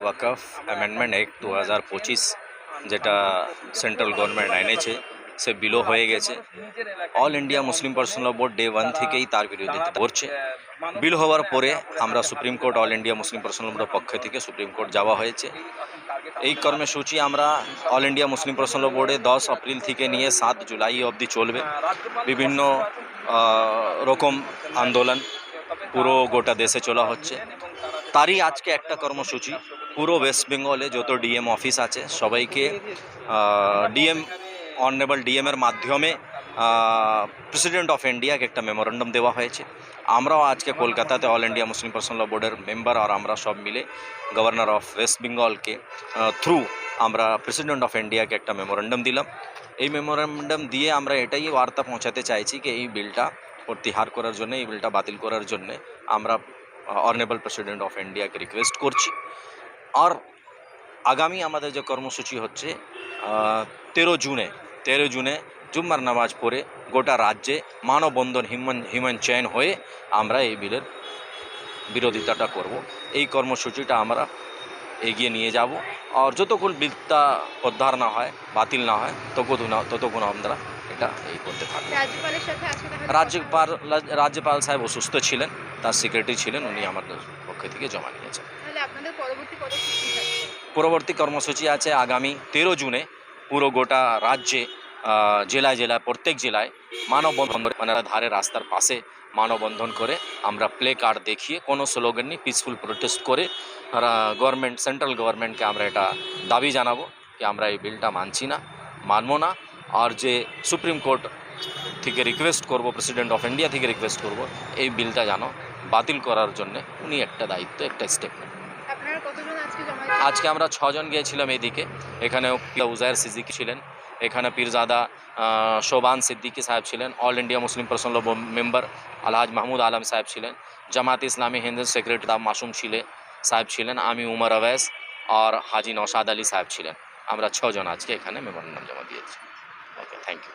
ওয়াকফ amendment act দু হাজার পঁচিশ, যেটা সেন্ট্রাল গভর্নমেন্ট এনেছে সে বিলো হয়ে গেছে। All India Muslim personal board day one থেকেই তার বিরোধিতা করছে। বিল হওয়ার পরে আমরা supreme court, all India Muslim personal বোর্ডের পক্ষ থেকে সুপ্রিম কোর্ট যাওয়া হয়েছে। এই কর্মসূচি আমরা অল ইন্ডিয়া মুসলিম পার্সোনাল বোর্ডে দশ এপ্রিল থেকে নিয়ে সাত জুলাই অবধি চলবে। বিভিন্ন রকম আন্দোলন পুরো গোটা দেশে চলা হচ্ছে। তারই আজকে একটা কর্মসূচি। পুরো ওয়েস্ট বেঙ্গলে যত ডিএম অফিস আছে, সবাইকে ডিএম অনারেবল ডিএমের মাধ্যমে প্রেসিডেন্ট অফ ইন্ডিয়াকে একটা মেমোরেন্ডাম দেওয়া হয়েছে। আমরাও আজকে কলকাতাতে অল ইন্ডিয়া মুসলিম পার্সোনাল বোর্ডের মেম্বার আর আমরা সব মিলে গভর্নর অফ ওয়েস্ট বেঙ্গলকে থ্রু আমরা প্রেসিডেন্ট অফ ইন্ডিয়াকে একটা মেমোরেন্ডাম দিলাম। এই মেমোরেন্ডাম দিয়ে আমরা এটাই বার্তা পৌঁছাতে চাইছি কি এই বিলটা প্রত্যাহার করার জন্য, এই বিলটা বাতিল করার জন্য আমরা অনারেবল প্রেসিডেন্ট অফ ইন্ডিয়াকে রিকোয়েস্ট করছি। আর আগামী আমাদের যে কর্মসূচি হচ্ছে তেরো জুনে তেরো জুনে জুম্মার নামাজ পড়ে গোটা রাজ্যে মানববন্ধন হিমন হিমন চয়ন হয়ে আমরা এই বিলের বিরোধিতাটা করব। এই কর্মসূচিটা আমরা এগিয়ে নিয়ে যাব। আর যতক্ষণ বিলটা উদ্ধার না হয় বাতিল না হয় ততক্ষণ ততক্ষণ আমরা এটা এই করতে থাকব। রাজ্যপাল রাজ্যপাল সাহেব অসুস্থ ছিলেন। তার সেক্রেটারি ছিলেন উনি আমাদের পক্ষ থেকে জমা নিয়েছেন। পরবর্তী কর্মসূচি আছে আগামী তেরো জুনে পুরো গোটা রাজ্যে জেলায় জেলায় প্রত্যেক জেলায় মানববন্ধন মানে ধারে রাস্তার পাশে মানববন্ধন করে আমরা প্লে কার্ড দেখিয়ে কোনো স্লোগান নিয়ে পিসফুল প্রোটেস্ট করে গভর্নমেন্ট সেন্ট্রাল গভর্নমেন্টকে আমরা এটা দাবি জানাব কি আমরা এই বিলটা মানছি না মানবো না। আর যে সুপ্রিম কোর্ট থেকে রিকোয়েস্ট করব প্রেসিডেন্ট অফ ইন্ডিয়া থেকে রিকোয়েস্ট করব এই বিলটা যেন বাতিল করার জন্য উনি একটা দায়িত্ব একটা স্টেপ নেন আজকে আমরা ছজন গিয়েছিলাম এইদিকে এখানে উজায়ের সিদ্দিকি ছিলেন এখানে পীরজাদা শোবান সিদ্দিকি সাহেব ছিলেন all India Muslim personal member Alhaj Mahmud Alam সাহেব ছিলেন জামাত ইসলামী হিন্দু সেক্রেটারি দা মাসুম ছিলে সাহেব ছিলেন আমি উমর আওয়াজ আর হাজি নসাদ আলী সাহেব ছিলেন। আমরা ছজন আজকে এখানে মেমোরেন্ডাম জমা দিয়েছি। Okay thank you